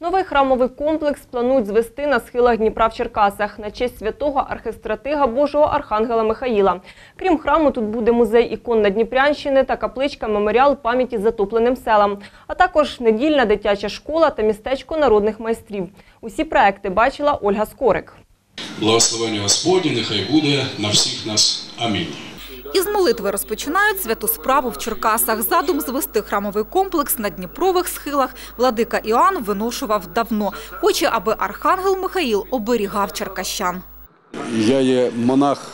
Новий храмовий комплекс планують звести на схилах Дніпра в Черкасах на честь святого архистратига Божого Архангела Михаїла. Крім храму, тут буде музей ікон Надніпрянщини та капличка меморіал пам'яті затопленим селам, а також недільна дитяча школа та містечко народних майстрів. Усі проекти бачила Ольга Скорик. Благословення Господнє нехай буде на всіх нас. Амінь. Із молитви розпочинають святу справу в Черкасах. Задум звести храмовий комплекс на Дніпрових схилах владика Іоанн виношував давно. Хоче, аби архангел Михаїл оберігав черкащан. Я є монах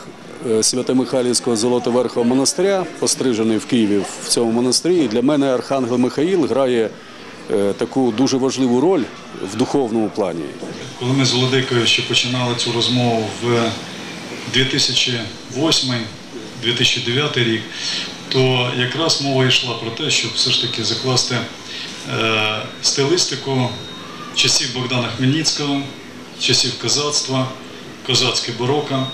е, Свято-Михайлівського Золотоверхового монастиря, пострижений в Києві в цьому монастирі. І для мене Архангел Михаїл грає е, таку дуже важливу роль в духовному плані. Коли ми з Володикою ще починали цю розмову в 2008-2009 рік, то якраз мова йшла про те, щоб все ж таки закласти е, стилистику часів Богдана Хмельницького, часів козацтва, козацьке бароко.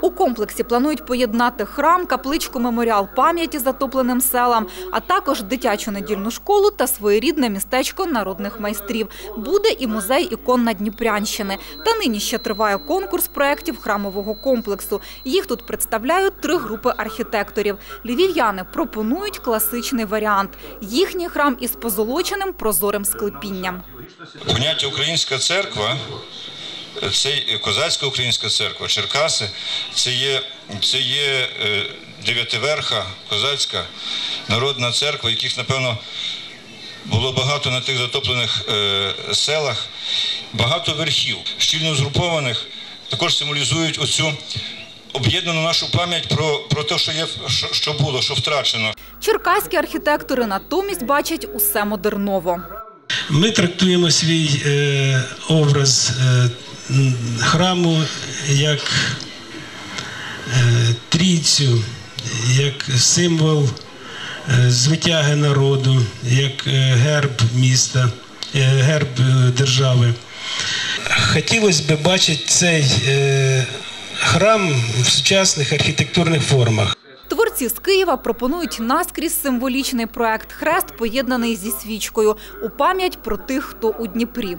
У комплексі планують поєднати храм, капличку меморіал пам'яті затопленим селам, а також дитячу недільну школу та своєрідне містечко народних майстрів. Буде і музей ікон Надніпрянщини. Та нині ще триває конкурс проєктів храмового комплексу. Їх тут представляють три групи архітекторів. Львів'яни пропонують класичний варіант. Їхній храм із позолоченим прозорим склепінням. Поняття українська церква, це козацька українська церква, Черкаси, це є, це є е, дев'ятиверха козацька народна церква, яких, напевно, було багато на тих затоплених е, селах, багато верхів, щільно згрупованих, також символізують оцю об'єднану нашу пам'ять про, про те, що є, що, що було, що втрачено. Черкаські архітектори натомість бачать усе модерново. Ми трактуємо свій е, образ е, храму як е, трійцю, як символ е, звитяги народу, як е, герб міста, герб держави. Хотілося б бачити цей храм в сучасних архітектурних формах. Творці з Києва пропонують наскрізь символічний проект Хрест, поєднаний зі свічкою у пам'ять про тих, хто у Дніпрі.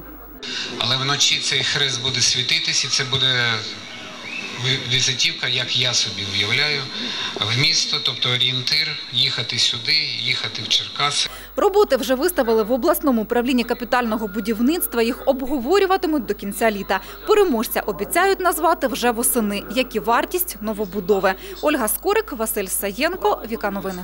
Але вночі цей хрест буде світитись, і це буде візитівка, як я собі уявляю, в місто, тобто орієнтир, їхати сюди, їхати в Черкаси. Роботи вже виставили в обласному управлінні капітального будівництва. Їх обговорюватимуть до кінця літа. Переможця обіцяють назвати вже восени, як і вартість новобудови. Ольга Скорик, Василь Саєнко, Віка Новини.